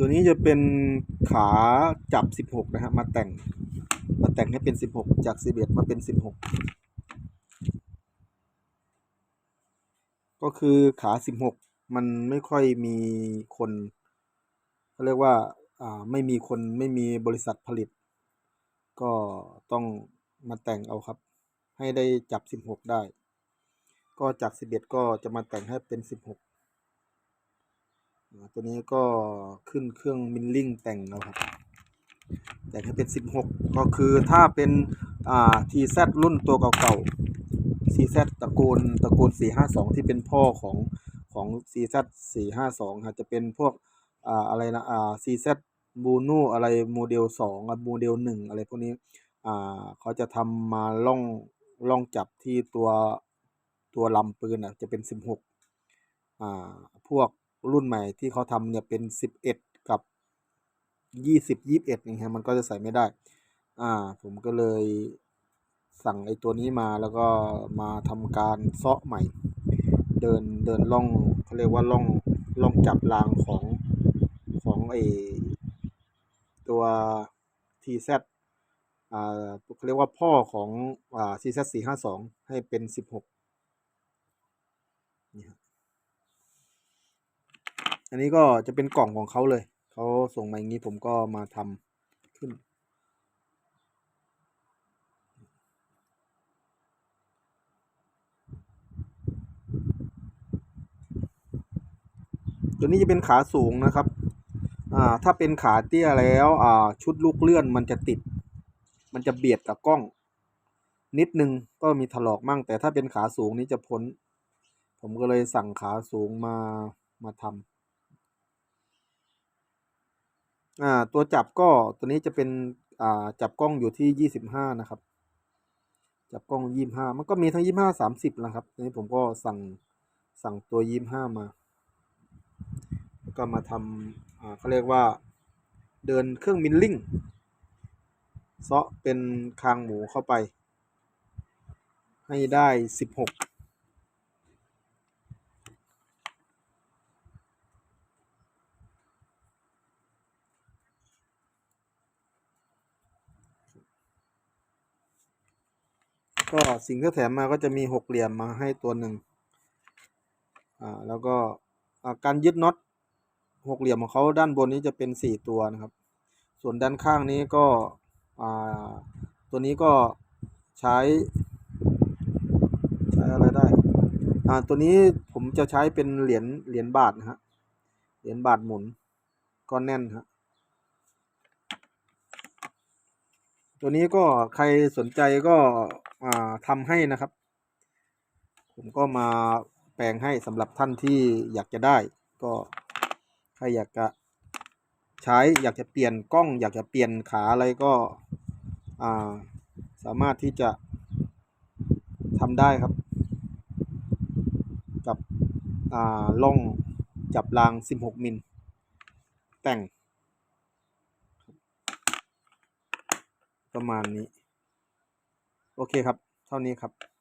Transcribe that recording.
ตัวนี้จะเป็นขาจับ 16 นะฮะมาแต่ง มาแต่งให้เป็น 16 จาก 11 มาเป็น 16 ก็คือขา 16 มันไม่ค่อยมีคนเขาเรียกว่าอ่าไม่มีคนไม่มีบริษัทผลิต ก็ต้องมาแต่งเอาครับ ให้ได้จับ 16 ได้ ก็จาก 11 ก็จะมาแต่งให้เป็น 16 ตัวนี้ก็ขึ้นเครื่องมิลลิ่งแต่งเอาครับ แต่งให้เป็น 16 ก็คือถ้าเป็นอ่า TZ รุ่นตัวเก่าๆ CZ ตระกูลตระกูล 452 ที่เป็นพ่อของของ CZ 452ครับจะเป็นพวกอ่าอะไรนะอ่า CZ b r u n o อะไรโมเดล2อะโมเดล 1 อะไรพวกนี้อ่าเขาจะทำมาล่องล่องจับที่ตัวตัวลำปืนอะจะเป็น 16อ่าพวก รุ่นใหม่ที่เขาทำเนี่ยเป็น 11 กับ 20 21อย่างเงี้ยมันก็จะใส่ไม่ได้ อ่า ผมก็เลยสั่งไอ้ตัวนี้มาแล้วก็มาทำการเซาะใหม่ เดินเดินล่องเขาเรียกว่าล่องล่องจับรางของของไอ้ตัว TZ อ่าเขาเรียกว่าพ่อของอ่า CZ 452ให้เป็น 16นี่ครับ อันนี้ก็จะเป็นกล่องของเขาเลยเขาส่งมาอย่างนี้ผมก็มาทำขึ้น ตัวนี้จะเป็นขาสูงนะครับ อ่า ถ้าเป็นขาเตี้ยแล้ว อ่า ชุดลูกเลื่อนมันจะติด มันจะเบียดกับกล้อง นิดนึงก็มีถลอกมั่ง แต่ถ้าเป็นขาสูงนี่จะพ้น ผมก็เลยสั่งขาสูงมา มาทำ อ่าตัวจับก็ตัวนี้จะเป็นอ่าจับกล้องอยู่ที่ยี่สิบห้านะครับ จับกล้องยี่ห้ามันก็มีทั้งยี่ห้าสามสิบนะครับทีนี้ผมก็สั่งสั่งตัวยี่ห้ามา แล้วก็มาทำอ่าเขาเรียกว่าเดินเครื่องมิลลิ่งเซาะเป็นคางหมูเข้าไป ให้ได้สิบหก ก็สิ่งที่แถมมาก็จะมีหกเหลี่ยมมาให้ตัวหนึ่งอ่าแล้วก็การยึดน็อตหกเหลี่ยมของเขาด้านบนนี้จะเป็นสี่ตัวนะครับ ส่วนด้านข้างนี้ก็อ่าตัวนี้ก็ใช้ ใช้อะไรได้อ่าตัวนี้ผมจะใช้เป็นเหรียญเหรียญบาทนะฮะเหรียญบาทหมุนก็แน่นฮะตัวนี้ก็ใครสนใจก็ ทำให้นะครับ ผมก็มาแปลงให้สำหรับท่านที่อยากจะได้ ก็ใครอยากจะใช้อยากจะเปลี่ยนกล้อง อยากจะเปลี่ยนขาอะไรก็สามารถที่จะทำได้ครับ กับล่องจับราง 16 มิล แต่ง ประมาณนี้ โอเคครับ เท่านี้ครับ